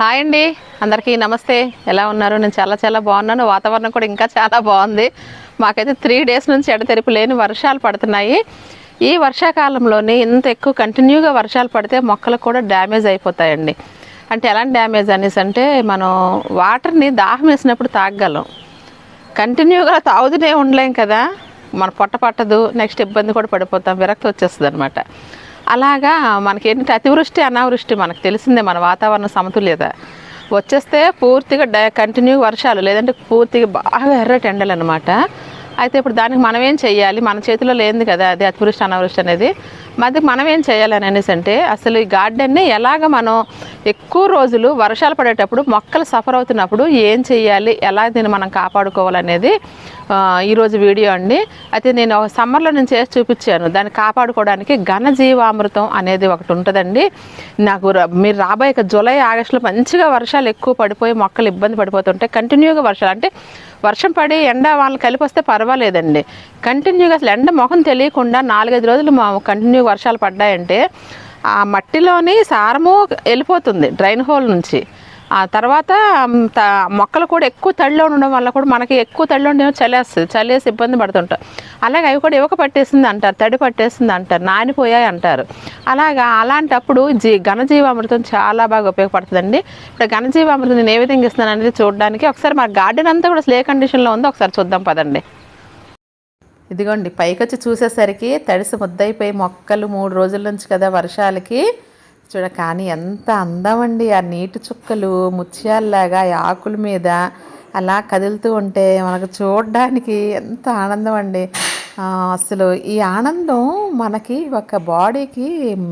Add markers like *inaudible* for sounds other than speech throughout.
Hi అండి. అందరికీ నమస్తే. ఎలా ఉన్నారు? నేను చాలా చాలా బాగున్నాను. వాతావరణం కూడా ఇంకా చాలా బాగుంది. మాకైతే త్రీ డేస్ నుంచి ఎడతెరిపి లేని వర్షాలు పడుతున్నాయి. ఈ వర్షాకాలంలోనే ఇంత ఎక్కువ కంటిన్యూగా వర్షాలు పడితే మొక్కలు కూడా డ్యామేజ్ అయిపోతాయండి. అంటే ఎలాంటి డ్యామేజ్ అనేసి అంటే మనం వాటర్ని దాహం వేసినప్పుడు తాగగలం. కంటిన్యూగా తాగుతూనే ఉండలేం కదా. మన పొట్ట పట్టదు. నెక్స్ట్ ఇబ్బంది కూడా పడిపోతాం. విరక్తి వచ్చేస్తుంది అనమాట అలాగా మనకేంటంటే అతివృష్టి అనావృష్టి మనకు తెలిసిందే మన వాతావరణ సమతుల్యత. వచ్చేస్తే పూర్తిగా డ కంటిన్యూ వర్షాలు లేదంటే పూర్తిగా బాగా ఎర్రటి ఎండలు అనమాట అయితే ఇప్పుడు దానికి మనం ఏం చేయాలి మన చేతిలో లేనిది కదా అది అతివృష్టి అనావృష్టి అనేది. మరి మనం ఏం చేయాలి అని అనేసి అంటే అసలు ఈ గార్డెన్ని ఎలాగ మనం ఎక్కువ రోజులు వర్షాలు పడేటప్పుడు మొక్కలు సఫర్ అవుతున్నప్పుడు ఏం చేయాలి ఎలా దీన్ని మనం కాపాడుకోవాలనేది ఈరోజు వీడియో అండి. అయితే నేను ఒక సమ్మర్లో నేను చేసి చూపించాను. దాన్ని కాపాడుకోవడానికి ఘనజీవామృతం అనేది ఒకటి ఉంటుందండి. నాకు మీరు రాబోయే జూలై ఆగస్టులో మంచిగా వర్షాలు ఎక్కువ పడిపోయి మొక్కలు ఇబ్బంది పడిపోతుంటాయి కంటిన్యూగా వర్షాలు అంటే వర్షం పడి ఎండ వాళ్ళు కలిపి వస్తే పర్వాలేదండి. కంటిన్యూగా అసలు ఎండ మొహం తెలియకుండా నాలుగైదు రోజులు మా కంటిన్యూ వర్షాలు పడ్డాయంటే ఆ మట్టిలోని సారము వెళ్ళిపోతుంది డ్రైన్ హోల్ నుంచి. ఆ తర్వాత మొక్కలు కూడా ఎక్కువ తడిలో ఉండడం వల్ల కూడా మనకి ఎక్కువ తడిలో ఉండేమో చలేస్తుంది. చలేసి ఇబ్బంది పడుతుంటాం. అలాగే అవి కూడా ఇవక పట్టేసింది అంటారు తడి పట్టేసింది అంటారు నానిపోయాయి అంటారు. అలాగా అలాంటప్పుడు జీ ఘనజీవామృతం చాలా బాగా ఉపయోగపడుతుందండి. ఇప్పుడు ఘనజీవామృతం నేను ఏ విధంగా ఇస్తున్నాను అనేది చూడడానికి ఒకసారి మా గార్డెన్ అంతా కూడా స్లే కండిషన్లో ఉందో. ఒకసారి చూద్దాం పదండి. ఇదిగోండి పైకొచ్చి చూసేసరికి తడిసి ముద్దయిపోయి మొక్కలు మూడు రోజుల నుంచి కదా వర్షాలకి చూడ కానీ ఎంత అందమండి ఆ నీటి చుక్కలు ముత్యాల్లాగా ఆకుల మీద అలా కదులుతూ ఉంటే మనకు చూడడానికి ఎంత ఆనందం అండి అసలు ఈ ఆనందం మనకి ఒక బాడీకి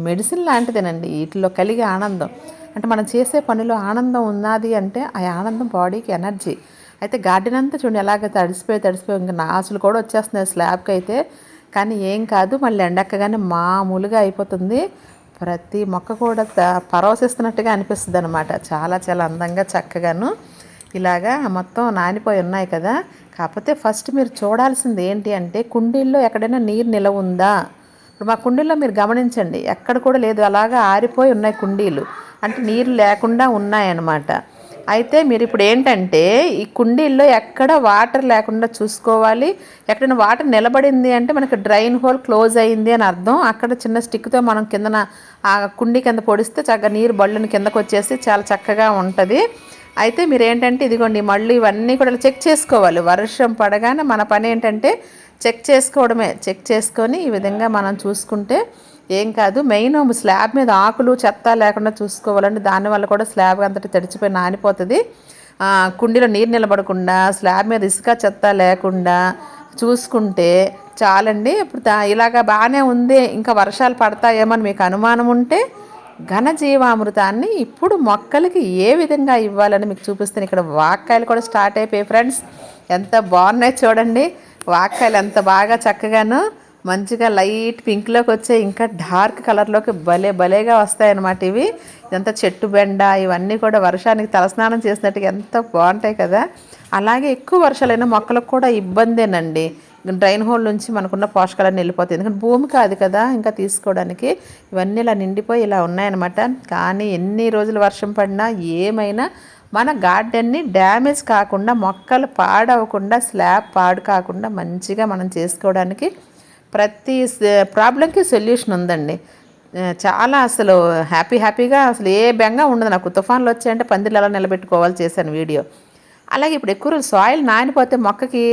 మెడిసిన్ లాంటిదేనండి. వీటిలో కలిగే ఆనందం. అంటే మనం చేసే పనిలో ఆనందం ఉన్నది అంటే ఆ ఆనందం బాడీకి ఎనర్జీ. అయితే గార్డెన్ అంతా చూడండి ఎలాగ తడిసిపోయి తడిసిపోయి ఇంకా నాసులు కూడా వచ్చేస్తున్నాయి స్లాబ్కి అయితే కానీ ఏం కాదు మళ్ళీ ఎండక్కగానే మామూలుగా అయిపోతుంది. ప్రతి మొక్క కూడా పరవశిస్తున్నట్టుగా అనిపిస్తుంది అనమాట చాలా చాలా అందంగా చక్కగాను. ఇలాగా మొత్తం నానిపోయి ఉన్నాయి కదా. కాకపోతే ఫస్ట్ మీరు చూడాల్సింది ఏంటి అంటే కుండీల్లో ఎక్కడైనా నీరు నిలవ ఉందా? ఇప్పుడు మా కుండీల్లో మీరు గమనించండి. ఎక్కడ కూడా లేదు. అలాగా ఆరిపోయి ఉన్నాయి కుండీలు. అంటే నీరు లేకుండా ఉన్నాయన్నమాట. అయితే మీరు ఇప్పుడు ఏంటంటే ఈ కుండీల్లో ఎక్కడ వాటర్ లేకుండా చూసుకోవాలి. ఎక్కడైనా వాటర్ నిలబడింది అంటే మనకి డ్రైన్ హోల్ క్లోజ్ అయింది అని అర్థం. అక్కడ చిన్న స్టిక్తో మనం కిందన ఆ కుండీ కింద పొడిస్తే చక్కగా నీరు బళ్ళుని కిందకు వచ్చేసి చాలా చక్కగా ఉంటుంది. అయితే మీరు ఏంటంటే ఇదిగోండి మళ్ళీ ఇవన్నీ కూడా చెక్ చేసుకోవాలి. వర్షం పడగానే మన పని ఏంటంటే చెక్ చేసుకోవడమే. చెక్ చేసుకొని ఈ విధంగా మనం చూసుకుంటే ఏం కాదు మెయిన్ స్లాబ్ మీద ఆకులు చెత్త లేకుండా చూసుకోవాలండి దానివల్ల కూడా స్లాబ్ అంతటి తడిచిపోయి నానిపోతుంది. కుండీలో నీరు నిలబడకుండా స్లాబ్ మీద ఇసుక చెత్త లేకుండా చూసుకుంటే చాలండి. ఇప్పుడు ఇలాగ బాగానే ఉంది ఇంకా వర్షాలు పడతాయేమో అని మీకు అనుమానం ఉంటే ఘనజీవామృతాన్ని ఇప్పుడు మొక్కలకి ఏ విధంగా ఇవ్వాలని మీకు చూపిస్తాను. ఇక్కడ వాక్కాయలు కూడా స్టార్ట్ అయిపోయాయి ఫ్రెండ్స్. ఎంత బాగున్నాయి చూడండి. వాక్కాయలు ఎంత బాగా చక్కగాను మంచిగా లైట్ పింక్లోకి వచ్చే ఇంకా డార్క్ కలర్లోకి భలే భలేగా వస్తాయన్నమాట ఇవి. ఇదంతా చెట్టు బెండ ఇవన్నీ కూడా వర్షానికి తలస్నానం చేసినట్టుగా ఎంత బాగుంటాయి కదా. అలాగే ఎక్కువ వర్షాలైన మొక్కలకు కూడా ఇబ్బందేనండి. డ్రైన్ హోల్ నుంచి మనకున్న పోషకాలన్నీ వెళ్ళిపోతాయి. ఎందుకంటే భూమి కాదు కదా ఇంకా తీసుకోవడానికి. ఇవన్నీ ఇలా నిండిపోయి ఇలా ఉన్నాయన్నమాట. కానీ ఎన్ని రోజులు వర్షం పడినా ఏమైనా మన గార్డెన్ని డ్యామేజ్ కాకుండా మొక్కలు పాడవకుండా స్లాబ్ పాడు కాకుండా మంచిగా మనం చేసుకోవడానికి ప్రతి ప్రాబ్లంకి సొల్యూషన్ ఉందండి. చాలా అసలు హ్యాపీ హ్యాపీగా అసలు ఏ బెంగా ఉండదు. నాకు తుఫాన్లు వచ్చాయంటే పందిళ్ళు ఎలా నిలబెట్టుకోవాలి చేశాను వీడియో. అలాగే ఇప్పుడు ఎక్కువ రోజులు సాయిల్ నానిపోతే మొక్కకి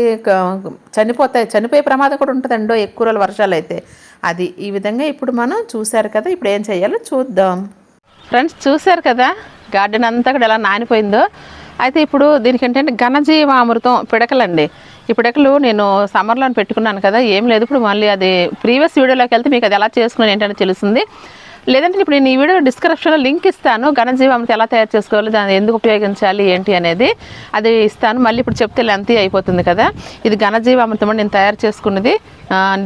చనిపోతాయి చనిపోయే ప్రమాదం కూడా ఉంటుందండో ఎక్కువ రోజులు వర్షాలు అయితే అది ఈ విధంగా ఇప్పుడు మనం చూశారు కదా ఇప్పుడు ఏం చేయాలో చూద్దాం. ఫ్రెండ్స్ చూశారు కదా గార్డెన్ అంతా కూడా ఎలా నానిపోయిందో. అయితే ఇప్పుడు దీనికి ఏంటంటే ఘనజీవామృతం పిడకలండి. ఈ నేను సమ్మర్లో పెట్టుకున్నాను కదా ఏం లేదు. ఇప్పుడు మళ్ళీ అది ప్రీవియస్ వీడియోలోకి వెళ్తే మీకు అది ఎలా చేసుకుని ఏంటంటే తెలుస్తుంది. లేదంటే ఇప్పుడు నేను ఈ వీడియో డిస్క్రిప్షన్లో లింక్ ఇస్తాను. ఘనజీవామృతం ఎలా తయారు చేసుకోవాలి దాన్ని ఎందుకు ఉపయోగించాలి ఏంటి అనేది అది ఇస్తాను. మళ్ళీ ఇప్పుడు చెప్తే లెంతీ అయిపోతుంది కదా. ఇది ఘనజీవామృతం అని నేను తయారు చేసుకున్నది.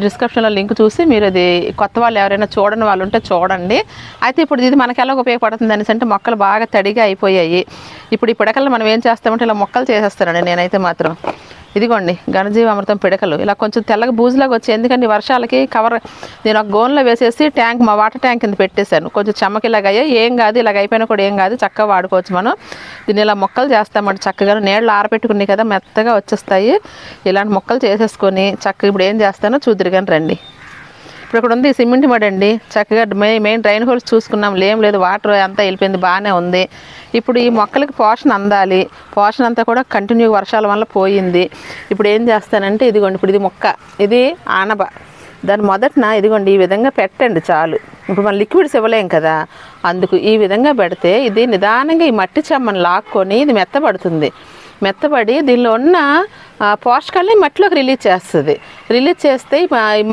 డిస్క్రిప్షన్లో లింక్ చూసి మీరు అది కొత్త వాళ్ళు ఎవరైనా చూడని వాళ్ళు ఉంటే చూడండి. అయితే ఇప్పుడు ఇది మనకి ఎలా ఉపయోగపడుతుంది అనేసి అంటే మొక్కలు బాగా తడిగా అయిపోయాయి. ఇప్పుడు ఈ మనం ఏం చేస్తామంటే ఇలా మొక్కలు చేసేస్తానండి నేనైతే మాత్రం. ఇదిగోండి ఘనజీవామృతం పిడకలు. ఇలా కొంచెం తెల్లగా బూజులాగా వచ్చాయి. ఎందుకంటే వర్షాలకి కవర్ నేను ఒక గోన్లో వేసేసి ట్యాంక్ మా వాటర్ ట్యాంక్ కింద పెట్టేశాను. కొంచెం చెమ్మకిలాగా అయ్యాయి. ఏం కాదు ఇలాగ అయిపోయినా కూడా ఏం కాదు. చక్కగా వాడుకోవచ్చు మనం. దీన్ని ఇలా మొక్కలు చేస్తామంటే చక్కగా. నీళ్ళు ఆరబెట్టుకుని కదా మెత్తగా వచ్చేస్తాయి. ఇలాంటి మొక్కలు చేసేసుకొని చక్కగా ఇప్పుడు ఏం చేస్తానో చూద్దరు కానీ రండి. ఇప్పుడు ఇక్కడ ఉంది సిమెంట్ మడండి. అండి చక్కగా మెయిన్ మెయిన్ డ్రైన్ హోల్స్ చూసుకున్నాం. లేం లేదు వాటర్ అంతా వెళ్ళిపోయింది బాగానే ఉంది. ఇప్పుడు ఈ మొక్కలకి పోషణ అందాలి. పోషణ అంతా కూడా కంటిన్యూ వర్షాల వల్ల పోయింది. ఇప్పుడు ఏం చేస్తానంటే ఇదిగోండి ఇప్పుడు ఇది మొక్క. ఇది ఆనబ దాని మొదటన ఇదిగోండి ఈ విధంగా పెట్టండి చాలు. ఇప్పుడు మనం లిక్విడ్స్ ఇవ్వలేం కదా. అందుకు ఈ విధంగా పెడితే ఇది నిదానంగా ఈ మట్టి చెమ్మని లాక్కొని ఇది మెత్తబడుతుంది. మెత్తబడి దీనిలో ఉన్న పోషకాలని మట్టిలోకి రిలీజ్ చేస్తుంది. రిలీజ్ చేస్తే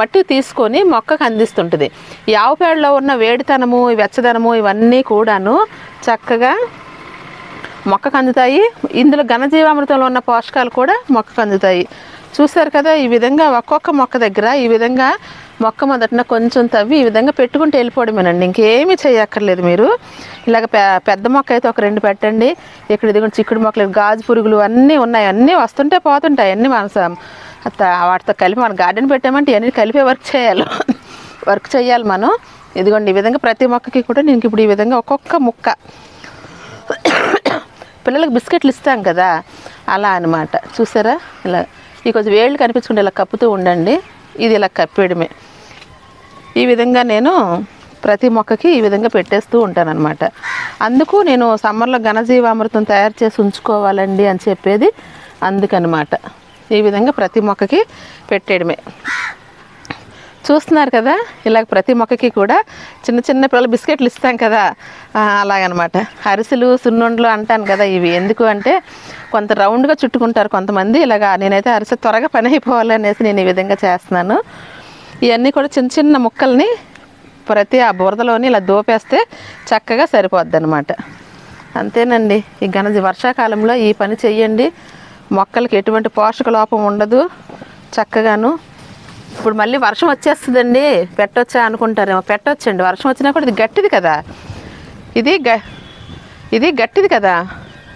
మట్టి తీసుకొని మొక్కకు అందిస్తుంటుంది. ఈ ఆవు పేడలో ఉన్న వేడితనము వెచ్చదనము ఇవన్నీ కూడాను చక్కగా మొక్కకు అందుతాయి. ఇందులో ఘనజీవామృతంలో ఉన్న పోషకాలు కూడా మొక్కకు అందుతాయి. చూసారు కదా ఈ విధంగా ఒక్కొక్క మొక్క దగ్గర ఈ విధంగా మొక్క మొదటిన కొంచెం తవ్వి ఈ విధంగా పెట్టుకుంటే వెళ్ళిపోవడమేనండి. ఇంకేమీ చేయక్కర్లేదు మీరు. ఇలాగ పె పెద్ద మొక్క అయితే ఒక రెండు పెట్టండి. ఇక్కడ ఇదిగోండి చిక్కుడు మొక్కలు గాజు పురుగులు అన్నీ ఉన్నాయి. అన్నీ వస్తుంటే పోతుంటాయి. అన్నీ మన అత్త- వాటితో కలిపి మన గార్డెన్ పెట్టామంటే ఇవన్నీ కలిపే వర్క్ చేయాలి. *laughs* వర్క్ చేయాలి మనం. ఇదిగోండి ఈ విధంగా ప్రతి మొక్కకి కూడా నేను ఇప్పుడు ఈ విధంగా ఒక్కొక్క ముక్క. *coughs* పిల్లలకు బిస్కెట్లు ఇస్తాం కదా. అలా అనమాట చూసారా? ఇలా ఈ కొంచెం వేళ్ళు కనిపించుకుంటే ఇలా కప్పుతూ ఉండండి. ఇది ఇలా కప్పేయడమే ఈ విధంగా నేను ప్రతి మొక్కకి ఈ విధంగా పెట్టేస్తూ ఉంటానన్నమాట. అందుకు నేను సమ్మర్లో ఘనజీవామృతం తయారు చేసి ఉంచుకోవాలండి అని చెప్పేది అందుకనమాట ఈ విధంగా ప్రతి మొక్కకి పెట్టేయడమే. చూస్తున్నారు కదా? ఇలాగ ప్రతి మొక్కకి కూడా చిన్న చిన్న పిల్లలు బిస్కెట్లు ఇస్తాం కదా? అలాగనమాట. అరిసెలు సున్నుండలు అంటాను కదా ఇవి. ఎందుకు అంటే కొంత రౌండ్గా చుట్టుకుంటారు కొంతమంది. ఇలాగా నేనైతే అరిసె త్వరగా పని అయిపోవాలి అనేసి నేను ఈ విధంగా చేస్తున్నాను. ఇవన్నీ కూడా చిన్న చిన్న ముక్కల్ని ప్రతి ఆ బురదలోని ఇలా దోపేస్తే చక్కగా సరిపోద్ది అనమాట అంతేనండి. ఈ ఘన వర్షాకాలంలో ఈ పని చెయ్యండి. మొక్కలకి ఎటువంటి పోషక లోపం ఉండదు. చక్కగాను ఇప్పుడు మళ్ళీ వర్షం వచ్చేస్తుందండి. పెట్టొచ్చా అనుకుంటారేమో. పెట్టొచ్చండి. వర్షం వచ్చినా కూడా ఇది గట్టిది కదా. ఇది గ ఇది గట్టిది కదా.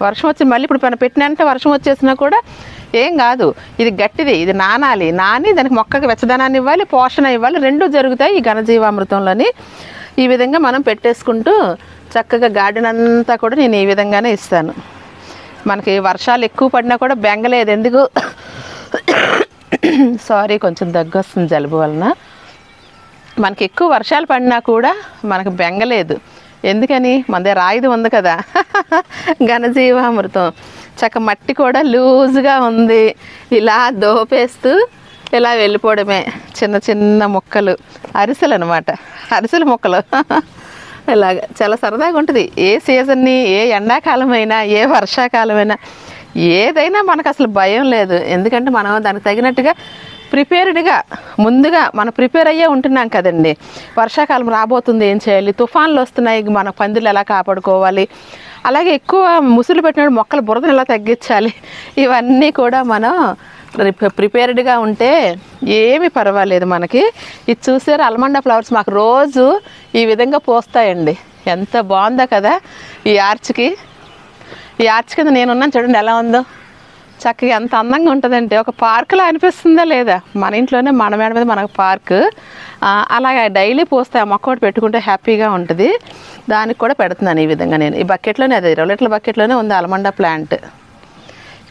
వర్షం వచ్చి మళ్ళీ ఇప్పుడు మనం పెట్టినంటే వర్షం వచ్చేసినా కూడా ఏం కాదు. ఇది గట్టిది. ఇది నానాలి. నాని దానికి మొక్కకి వెచ్చదనాన్ని ఇవ్వాలి పోషణ ఇవ్వాలి. రెండు జరుగుతాయి ఈ ఘనజీవామృతంలోని. ఈ విధంగా మనం పెట్టేసుకుంటూ చక్కగా గార్డెన్ అంతా కూడా నేను ఈ విధంగానే ఇస్తాను. మనకి వర్షాలు ఎక్కువ పడినా కూడా బెంగలేదు ఎందుకు? సారీ కొంచెం దగ్గు వస్తుంది జలుబు వలన. మనకి ఎక్కువ వర్షాలు పడినా కూడా మనకు బెంగలేదు. ఎందుకని? మన దగ్గర ఆయుధం ఉంది కదా. *laughs* ఘనజీవామృతం. చక్క మట్టి కూడా లూజుగా ఉంది. ఇలా దోపేస్తూ ఇలా వెళ్ళిపోవడమే. చిన్న చిన్న మొక్కలు. అరిసెలు అనమాట అరిసెల మొక్కలు. *laughs* ఇలాగ. చాలా సరదాగా ఉంటుంది. ఏ సీజన్ని ఏ ఎండాకాలమైనా ఏ వర్షాకాలమైనా. ఏదైనా మనకు అసలు భయం లేదు. ఎందుకంటే మనం దానికి తగినట్టుగా ప్రిపేర్డ్గా ముందుగా మనం ప్రిపేర్ అయ్యే ఉంటున్నాం కదండి. వర్షాకాలం రాబోతుంది ఏం చేయాలి? తుఫాన్లు వస్తున్నాయి మన పందులు ఎలా కాపాడుకోవాలి? అలాగే ఎక్కువ ముసులు పెట్టినప్పుడు మొక్కల బురదను ఎలా తగ్గించాలి? ఇవన్నీ కూడా మనం ప్రిపేర్డ్గా ఉంటే ఏమీ పర్వాలేదు మనకి. ఇది చూసారు? అల్మండా ఫ్లవర్స్ మాకు రోజు ఈ విధంగా పోస్తాయండి. ఎంత బాగుందో కదా ఈ ఆర్చ్కి. ఈ ఆర్చ్ కింద నేనున్నాను చూడండి ఎలా ఉందో. చక్కగా ఎంత అందంగా ఉంటుందంటే ఒక పార్కులో అనిపిస్తుందా లేదా? మన ఇంట్లోనే మన మేడ మీద మనకు పార్క్. అలాగే డైలీ పోస్తే ఆ మొక్క ఒకటి పెట్టుకుంటే హ్యాపీగా ఉంటుంది. దానికి కూడా పెడుతున్నాను ఈ విధంగా నేను. ఈ బకెట్లోనే అదే ఇరవై లీటర్ల బకెట్లోనే ఉంది అలమండా ప్లాంట్.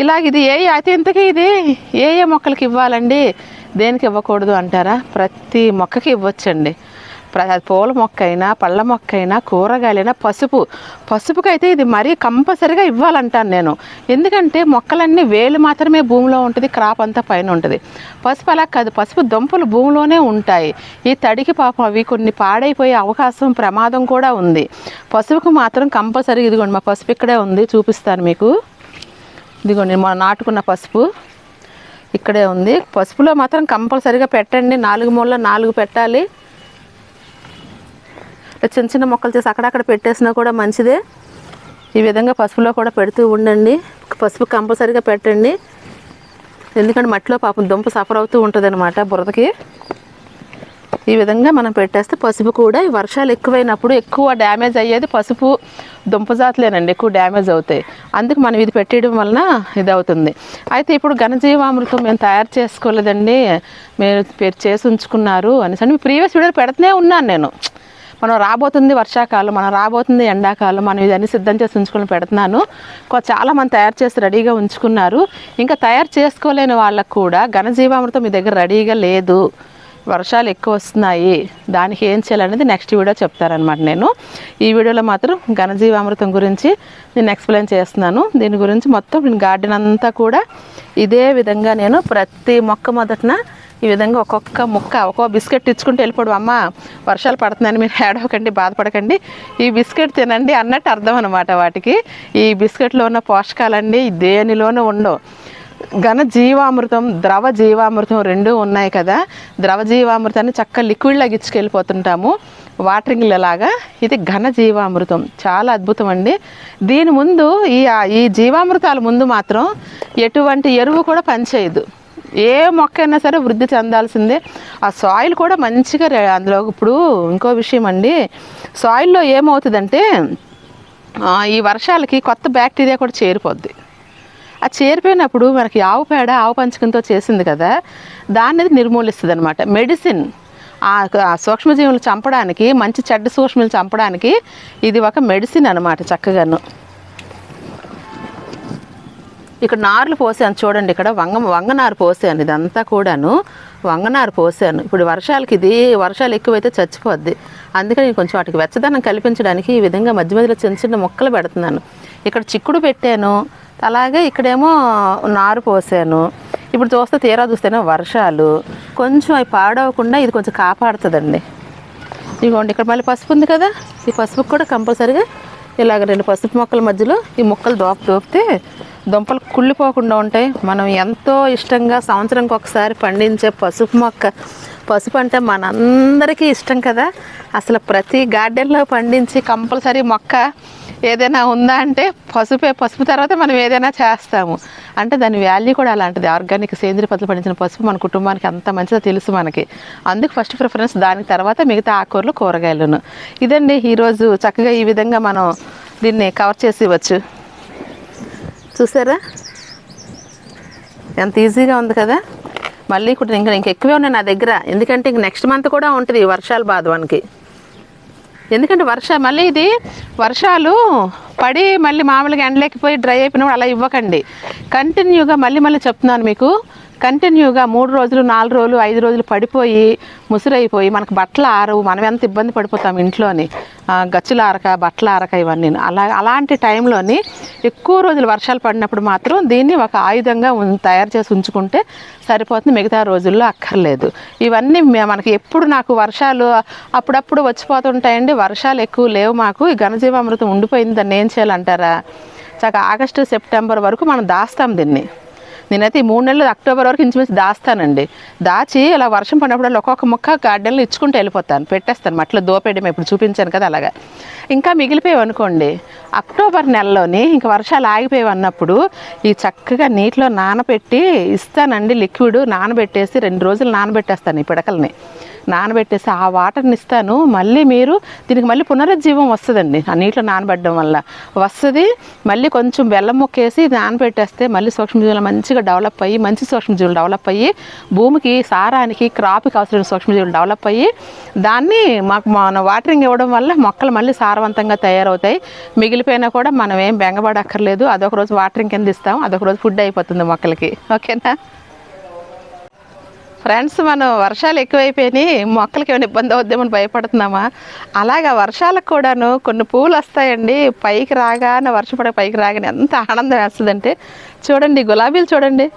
ఇలాగ ఇది ఏ అయితే ఇంతకీ ఇది ఏ ఏ మొక్కలకి ఇవ్వాలండి? దేనికి ఇవ్వకూడదు అంటారా? ప్రతి మొక్కకి ఇవ్వచ్చండి. పూల మొక్క అయినా పళ్ళ మొక్క అయినా కూరగాయలైనా పసుపు. పసుపుకైతే ఇది మరీ కంపల్సరిగా ఇవ్వాలంటాను నేను. ఎందుకంటే మొక్కలన్నీ వేలు మాత్రమే భూమిలో ఉంటుంది క్రాప్ అంతా పైన ఉంటుంది. పసుపు అలా కాదు పసుపు దుంపలు భూమిలోనే ఉంటాయి. ఈ తడికి పాపం అవి కొన్ని పాడైపోయే అవకాశం ప్రమాదం కూడా ఉంది. పసుపుకు మాత్రం కంపల్సరీగా ఇదిగోండి మా పసుపు ఇక్కడే ఉంది చూపిస్తాను మీకు. ఇదిగోండి మనం నాటుకున్న పసుపు ఇక్కడే ఉంది. పసుపులో మాత్రం కంపల్సరీగా పెట్టండి నాలుగు మూల నాలుగు పెట్టాలి. చిన్న చిన్న మొక్కలు చేసి అక్కడక్కడ పెట్టేసినా కూడా మంచిదే. ఈ విధంగా పసుపులో కూడా పెడుతూ ఉండండి. పసుపు కంపల్సరీగా పెట్టండి. ఎందుకంటే మట్టిలో పాపం దుంప సఫర్ అవుతూ ఉంటుంది అనమాట బురదకి. ఈ విధంగా మనం పెట్టేస్తే పసుపు కూడా ఈ వర్షాలు ఎక్కువైనప్పుడు ఎక్కువ డ్యామేజ్ అయ్యేది పసుపు దుంప జాతులేనండి ఎక్కువ డ్యామేజ్ అవుతాయి. అందుకు మనం ఇది పెట్టేయడం వలన ఇది అవుతుంది అయితే ఇప్పుడు ఘనజీవామృతం మేము తయారు చేసుకోలేదండి. మీరు చేసి ఉంచుకున్నారు అనేసి. అంటే ప్రీవియస్ వీడియోలు పెడుతూనే ఉన్నాను నేను. మనం రాబోతుంది వర్షాకాలం మనం రాబోతుంది ఎండాకాలం మనం ఇవన్నీ సిద్ధం చేసి ఉంచుకొని పెడుతున్నాను. చాలా మంది తయారు చేసి రెడీగా ఉంచుకున్నారు. ఇంకా తయారు చేసుకోలేని వాళ్ళకు కూడా ఘనజీవామృతం మీ దగ్గర రెడీగా లేదు. వర్షాలు ఎక్కువ వస్తున్నాయి. దానికి ఏం చేయాలనేది నెక్స్ట్ వీడియో చెప్తారనమాట నేను. ఈ వీడియోలో మాత్రం ఘనజీవామృతం గురించి నేను ఎక్స్ప్లెయిన్ చేస్తున్నాను. దీని గురించి మొత్తం నేను గార్డెన్ అంతా కూడా ఇదే విధంగా నేను ప్రతి మొక్క మొదటన ఈ విధంగా ఒక్కొక్క ముక్క ఒక్కొక్క బిస్కెట్ ఇచ్చుకుంటూ వెళ్ళిపోవడం అమ్మ వర్షాలు పడుతున్నాయని మీరు ఏడవకండి బాధపడకండి. ఈ బిస్కెట్ తినండి అన్నట్టు అర్థం అనమాట వాటికి. ఈ బిస్కెట్లో ఉన్న పోషకాలన్నీ దేనిలోనూ ఉండవు. ఘన జీవామృతం ద్రవ జీవామృతం రెండు ఉన్నాయి కదా. ద్రవ జీవామృతాన్ని చక్క లిక్విడ్ లాగా ఇచ్చుకెళ్ళిపోతుంటాము. వాటరింగ్ లాగా. ఇది ఘన జీవామృతం. చాలా అద్భుతం అండి. దీని ముందు ఈ ఈ జీవామృతాల ముందు మాత్రం ఎటువంటి ఎరువు కూడా పనిచేయదు. ఏ మొక్క అయినా సరే వృద్ధి చెందాల్సిందే. ఆ సాయిల్ కూడా మంచిగా రే- అందులో ఇప్పుడు ఇంకో విషయం అండి. సాయిల్లో ఏమవుతుందంటే ఈ వర్షాలకి కొత్త బ్యాక్టీరియా కూడా చేరిపోద్ది. అది చేరిపోయినప్పుడు మనకి ఆవు పేడ ఆవు పంచకంతో చేసింది కదా దాన్ని నిర్మూలిస్తుంది అనమాట మెడిసిన్ ఆ సూక్ష్మజీవులు చంపడానికి మంచి చెడ్డ సూక్ష్మలు చంపడానికి ఇది ఒక మెడిసిన్ అనమాట చక్కగాను. ఇక్కడ నార్లు పోసాను చూడండి ఇక్కడ వంగ వంగనారు పోసాను ఇదంతా కూడాను వంగనారు పోసాను. ఇప్పుడు వర్షాలకి ఇది వర్షాలు ఎక్కువైతే చచ్చిపోద్ది. అందుకని నేను కొంచెం వాటికి వెచ్చదనం కల్పించడానికి ఈ విధంగా మధ్య మధ్యలో చిన్న చిన్న మొక్కలు పెడుతున్నాను. ఇక్కడ చిక్కుడు పెట్టాను అలాగే ఇక్కడేమో నారు పోసాను. ఇప్పుడు చూస్తే తీరా చూస్తేనే వర్షాలు. కొంచెం అవి పాడవకుండా ఇది కొంచెం కాపాడుతుందండి. ఇదిగోండి ఇక్కడ మళ్ళీ పసుపు ఉంది కదా ఈ పసుపుకి కూడా కంపల్సరీగా ఇలాగ రెండు పసుపు మొక్కల మధ్యలో ఈ మొక్కలు దోప దోపితే దుంపలు కుళ్ళిపోకుండా ఉంటాయి. మనం ఎంతో ఇష్టంగా సంవత్సరంకి ఒకసారి పండించే పసుపు మొక్క. పసుపు అంటే మనందరికీ ఇష్టం కదా. అసలు ప్రతి గార్డెన్లో పండించి కంపల్సరీ మొక్క ఏదైనా ఉందా అంటే పసుపే పసుపు తర్వాత మనం ఏదైనా చేస్తాము. అంటే దాని వాల్యూ కూడా అలాంటిది. ఆర్గానిక్ సేంద్రియ పద్ధతులు పండించిన పసుపు మన కుటుంబానికి అంత మంచిదో తెలుసు మనకి. అందుకు ఫస్ట్ ప్రిఫరెన్స్ దాని తర్వాత మిగతా ఆకూరలు కూరగాయలను. ఇదండి ఈరోజు చక్కగా ఈ విధంగా మనం దీన్ని కవర్ చేసి ఇవ్వచ్చు. చూసారా? ఎంత ఈజీగా ఉంది కదా? మళ్ళీ కూడా ఇంకా ఇంకెక్కువే ఉన్నాయి నా దగ్గర. ఎందుకంటే ఇంక నెక్స్ట్ మంత్ కూడా ఉంటుంది వర్షాలు బాధ మనకి ఎందుకంటే వర్ష మళ్ళీ ఇది వర్షాలు పడి మళ్ళీ మామూలుగా ఎండలేకపోయి డ్రై అయిపోయినప్పుడు అలా ఇవ్వకండి. కంటిన్యూగా మళ్ళీ మళ్ళీ చెప్తున్నాను మీకు. కంటిన్యూగా మూడు రోజులు నాలుగు రోజులు ఐదు రోజులు పడిపోయి ముసురైపోయి మనకు బట్టలు ఆరవు మనం ఎంత ఇబ్బంది పడిపోతాం ఇంట్లోని గచ్చులు ఆరక బట్టలు ఆరక ఇవన్నీ. అలా అలాంటి టైంలోని ఎక్కువ రోజులు వర్షాలు పడినప్పుడు మాత్రం దీన్ని ఒక ఆయుధంగా ఉం- తయారు చేసి ఉంచుకుంటే సరిపోతుంది మిగతా రోజుల్లో అక్కర్లేదు. ఇవన్నీ మనకి ఎప్పుడు నాకు వర్షాలు అప్పుడప్పుడు వచ్చిపోతుంటాయండి. వర్షాలు ఎక్కువ లేవు మాకు. ఈ ఘనజీవామృతం ఉండిపోయింది దాన్ని ఏం చేయాలంటారా? చక్క ఆగస్టు సెప్టెంబర్ వరకు మనం దాస్తాం దీన్ని. నేనైతే ఈ మూడు నెలలు అక్టోబర్ వరకు ఇంచుమించు దాస్తానండి. దాచి అలా వర్షం పడినప్పుడు ఒక్కొక్క ముక్క గార్డెన్లో ఇచ్చుకుంటూ వెళ్ళిపోతాను. పెట్టేస్తాను. మట్లో దోపేయడం ఇప్పుడు చూపించాను కదా అలాగా. ఇంకా మిగిలిపోయావు అనుకోండి అక్టోబర్ నెలలోని ఇంకా వర్షాలు ఆగిపోయావు అన్నప్పుడు ఈ చక్కగా నీటిలో నానబెట్టి ఇస్తానండి లిక్విడ్ నానబెట్టేసి రెండు రోజులు నానబెట్టేస్తాను ఈ పిడకల్ని. నానబెట్టేసి ఆ వాటర్ని ఇస్తాను. మళ్ళీ మీరు దీనికి మళ్ళీ పునరుజ్జీవం వస్తుందండి. ఆ నీటిలో నానబెట్టడం వల్ల వస్తుంది. మళ్ళీ కొంచెం బెల్లం మొక్కేసి నానబెట్టేస్తే మళ్ళీ సూక్ష్మజీవులు మంచిగా డెవలప్ అయ్యి మంచి సూక్ష్మజీవులు డెవలప్ అయ్యి భూమికి సారానికి క్రాప్కి అవసరమైన సూక్ష్మజీవులు డెవలప్ అయ్యి దాన్ని మాకు మన వాటరింగ్ ఇవ్వడం వల్ల మొక్కలు మళ్ళీ సారవంతంగా తయారవుతాయి. మిగిలిపోయినా కూడా మనం ఏం బెంగపడక్కర్లేదు. అదొక రోజు వాటరింగ్ కింద ఇస్తాం. అదొక రోజు ఫుడ్ అయిపోతుంది మొక్కలకి. ఓకేనా? ఫ్రెండ్స్ మనం వర్షాలు ఎక్కువైపోయినాయి మొక్కలకి ఏమైనా ఇబ్బంది అవుద్దామని భయపడుతున్నామా? అలాగా వర్షాలకు కూడాను కొన్ని పూలు వస్తాయండి పైకి రాగానే వర్షపడే పైకి రాగానే ఎంత ఆనందం వేస్తుందంటే చూడండి గులాబీలు చూడండి.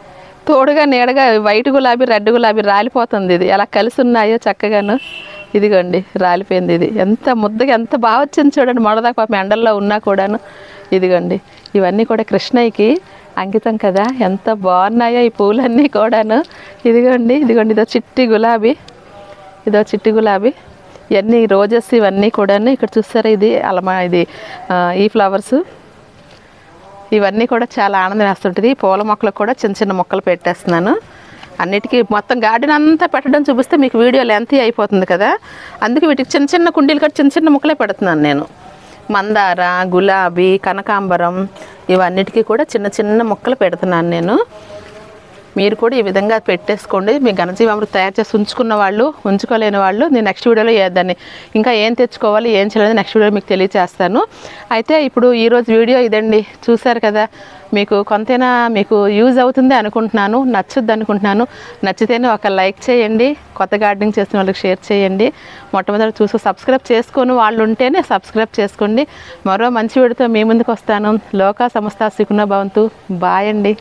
తోడుగా నీడగా వైట్ గులాబీ రెడ్ గులాబీ రాలిపోతుంది ఇది. ఎలా కలిసి ఉన్నాయో చక్కగాను. ఇదిగోండి రాలిపోయింది ఇది. ఎంత ముద్దగా ఎంత బాగా వచ్చింది చూడండి. మొడదాకా పాపం ఎండల్లో ఉన్నా కూడాను. ఇదిగోండి ఇవన్నీ కూడా కృష్ణయ్యకి అంకితం కదా? ఎంత బాగున్నాయో ఈ పూలన్నీ కూడాను. ఇదిగోండి ఇదిగోండి ఇదో చిట్టి గులాబీ. ఇదో చిట్టి గులాబీ. ఇవన్నీ రోజెస్ ఇవన్నీ కూడాను ఇక్కడ చూస్తారా ఇది అలమా ఇది ఈ ఫ్లవర్స్ ఇవన్నీ కూడా చాలా ఆనందం వేస్తుంటుంది. ఈ పూల మొక్కలకు కూడా చిన్న చిన్న మొక్కలు పెట్టేస్తున్నాను. అన్నిటికీ మొత్తం గార్డెన్ అంతా పెట్టడం చూపిస్తే మీకు వీడియో లెంతీ అయిపోతుంది కదా? అందుకే వీటికి చిన్న చిన్న కుండీలు కట్టి చిన్న చిన్న ముక్కలే పెడుతున్నాను నేను. మందార గులాబీ కనకాంబరం ఇవన్నిటికీ కూడా చిన్న చిన్న మొక్కలు పెడుతున్నాను నేను. మీరు కూడా ఈ విధంగా పెట్టేసుకోండి. మీ ఘనజీవామృతం తయారు చేసి ఉంచుకున్న వాళ్ళు ఉంచుకోలేని వాళ్ళు నేను నెక్స్ట్ వీడియోలో ఏ- దాన్ని ఇంకా ఏం తెచ్చుకోవాలి ఏం చేయాలని నెక్స్ట్ వీడియో మీకు తెలియచేస్తాను. అయితే ఇప్పుడు ఈరోజు వీడియో ఇదండి. చూశారు కదా మీకు కొంతైనా మీకు యూజ్ అవుతుంది అనుకుంటున్నాను నచ్చుద్ది అనుకుంటున్నాను. నచ్చితేనే ఒక లైక్ చేయండి కొత్త గార్డెనింగ్ చేసిన వాళ్ళకి షేర్ చేయండి. మొట్టమొదటి చూసి సబ్స్క్రైబ్ చేసుకొని వాళ్ళు ఉంటేనే సబ్స్క్రైబ్ చేసుకోండి. మరో మంచి వీడితో మీ ముందుకు వస్తాను. లోకా సంస్థ సుఖన భవంతు. బాయ్ అండి.